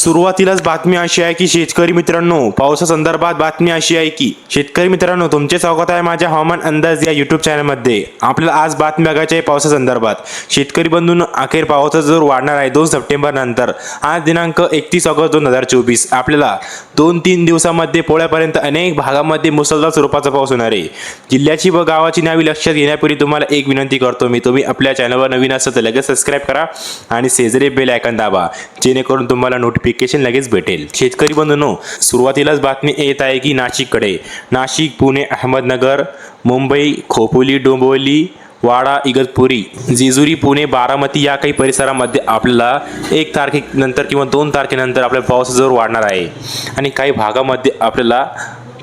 सुरुवातीलाच बातमी अशी आहे की शेतकरी मित्रांनो पावसासंदर्भात बातमी अशी आहे की शेतकरी मित्रांनो तुमचे स्वागत आहे माझ्या हवामान अंदाज या युट्यूब चॅनलमध्ये आपल्याला आज बातमी बघायची आहे पावसासंदर्भात. शेतकरी बंधून अखेर पावसाचा जोर वाढणार आहे दोन सप्टेंबर नंतर. आज दिनांक एकतीस ऑगस्ट दोन हजार चोवीस. आपल्याला दोन तीन दिवसामध्ये पोळ्यापर्यंत अनेक भागामध्ये मुसळधार स्वरूपाचा पाऊस होणार आहे. जिल्ह्याची व गावाची नावे लक्षात घेण्यापूर्वी तुम्हाला एक विनंती करतो मी. तुम्ही आपल्या चॅनलवर नवीन असाल तर लगेच सबस्क्राईब करा आणि शेजारी बेल आयकन दाबा. जेणेकरून तुम्हाला नोटिफिकेशन लगेच भेटेल. शेतकरी बंधूंनो सुरुवातीलाच बातमी येत आहे की नाशिककडे. नाशिक पुणे अहमदनगर मुंबई खोपोली डोंबिवली वाडा इगतपुरी जेजुरी पुणे बारामती या काही परिसरामध्ये आपल्याला एक तारखेनंतर किंवा दोन तारखेनंतर आपल्या पावसाचा जोर वाढणार आहे. आणि काही भागामध्ये आपल्याला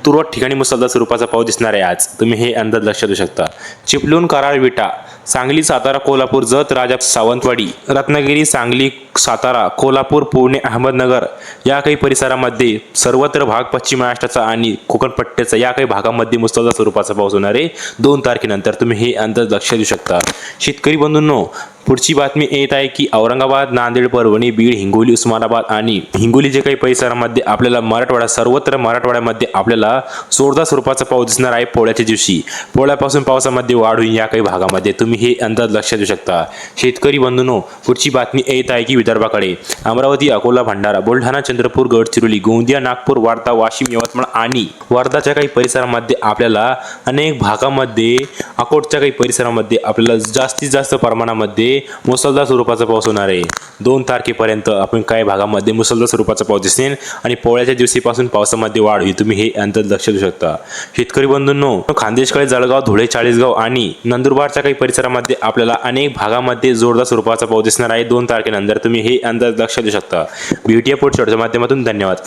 तुरळक ठिकाणी मुसळधार स्वरूपाचा पाऊस दिसणार आहे आज. तुम्ही हे अंदाज लक्षात देऊ शकता. चिपलून कराड विटा सांगली सातारा कोल्हापूर जत राजा सावंतवाडी रत्नागिरी सांगली सातारा कोल्हापूर पुणे अहमदनगर या काही परिसरामध्ये सर्वत्र भाग पश्चिम महाराष्ट्राचा आणि कोकणपट्ट्याचा या काही भागामध्ये मुसळधार स्वरूपाचा पाऊस होणार आहे. दोन तारखेनंतर तुम्ही हे अंदाज लक्षात देऊ शकता. शेतकरी बंधूंनो पुढची बातमी येत आहे की औरंगाबाद नांदेड परभणी बीड हिंगोली उस्मानाबाद आणि हिंगोली जे काही परिसरामध्ये आपल्याला मराठवाडा सर्वत्र मराठवाड्यामध्ये आपल्याला जोरदार स्वरूपाचा पाऊस दिसणार आहे पोळ्याच्या दिवशी. पोळ्यापासून पावसामध्ये वाढ होईल या काही भागामध्ये. तुम्ही हे अंदाज लक्षात देऊ शकता. शेतकरी बंधूनो पुढची बातमी येत आहे की विदर्भाकडे. अमरावती अकोला भंडारा बुलढाणा चंद्रपूर गडचिरोली गोंदिया नागपूर वार्ता वाशिम यवतमाळ आणि वर्धाच्या काही परिसरामध्ये आपल्याला अनेक भागामध्ये अकोटच्या काही परिसरामध्ये आपल्याला जास्तीत जास्त प्रमाणामध्ये मुसळधार स्वरूपाचा पाऊस होणार आहे. दोन तारखेपर्यंत आपण काही भागामध्ये मुसळधार स्वरूपाचा पाऊस दिसेल आणि पोळ्याच्या दिवशीपासून पावसामध्ये वाढ होईल. तुम्ही हे अंतर लक्ष देऊ शकता. शेतकरी बंधूंनो खानदेशकडे जळगाव धुळे चाळीसगाव आणि नंदुरबारच्या काही परिसरामध्ये आपल्याला अनेक भागामध्ये जोरदार स्वरूपाचा पाऊस दिसणार आहे. दोन तारखेनंतर तुम्ही हे अंदाज लक्ष देऊ शकता. बीटीए पोर्टच्या माध्यमातून धन्यवाद.